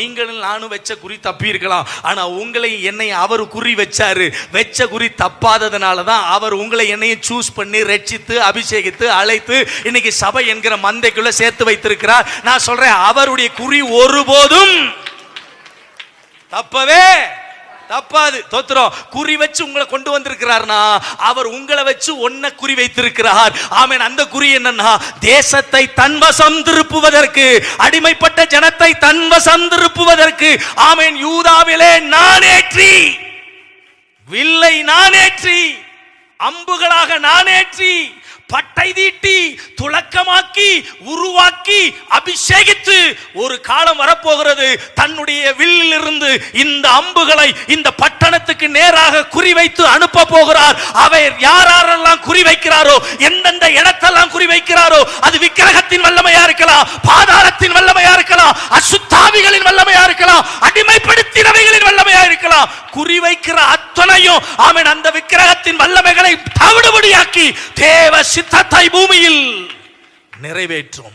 நீங்களும் நானும் வச்ச குறி தப்பி இருக்கலாம் ஆனா உங்களை என்னை அவர் குறி வச்சாரு. வச்ச குறி தப்பாததுனால தான் அவர் உங்களை என்னையும் சூஸ் பண்ணி ரட்சித்து அபிஷேகித்து அழைத்து இன்னைக்கு சபை என்கிற மந்தைக்குள்ள சேர்த்து வைத்திருக்கிறார். நான் சொல்றேன் அவருடைய குறி ஒருபோதும் தப்பவே தப்பாது. தோத்துறோம். குறி வச்சு உங்களை கொண்டு வந்திருக்கிறார்னா அவர் உங்களை வச்சு ஒன்ன குறி வைத்திருக்கிறார். ஆமேன். அந்த குறி என்னன்னா தேசத்தை தன்வசம் திருப்புவதற்கு அடிமைப்பட்ட ஜனத்தை தன்வசம் திருப்புவதற்கு ஆமேன் யூதாவிலே நானேற்றி வில்லை நானேற்றி அம்புகளாக நானேற்றி பட்டை தீட்டி இறக்கமாக்கி உருவாக்கி அபிஷேகித்து ஒரு காலம் வரப்போகிறது. தன்னுடைய வில்லிலிருந்து இந்த அம்புகளை இந்த பட்டணத்துக்கு நேராக குறிவைத்து அனுப்ப போகிறார். அவர் யாரெல்லாம் குறி வைக்கிறாரோ எந்தெந்த இடத்தெல்லாம் குறி வைக்கிறாரோ அது விக்கிரகத்தின் வல்லமையா இருக்கலாம் பாதாளத்தின் வல்லமையா இருக்கலாம் அசுத்தாவிகளின் வல்லமையா இருக்கலாம் அடிமைப்படுத்தினவைகளின் வல்லமையா இருக்கலாம். குறி வைக்கிற அத்தனையும் அவன் அந்த விக்கிரகத்தின் வல்லமைகளை தவிடுபடியாக்கி தேவ சித்தத்தை பூமியில் நிறைவேற்றும்.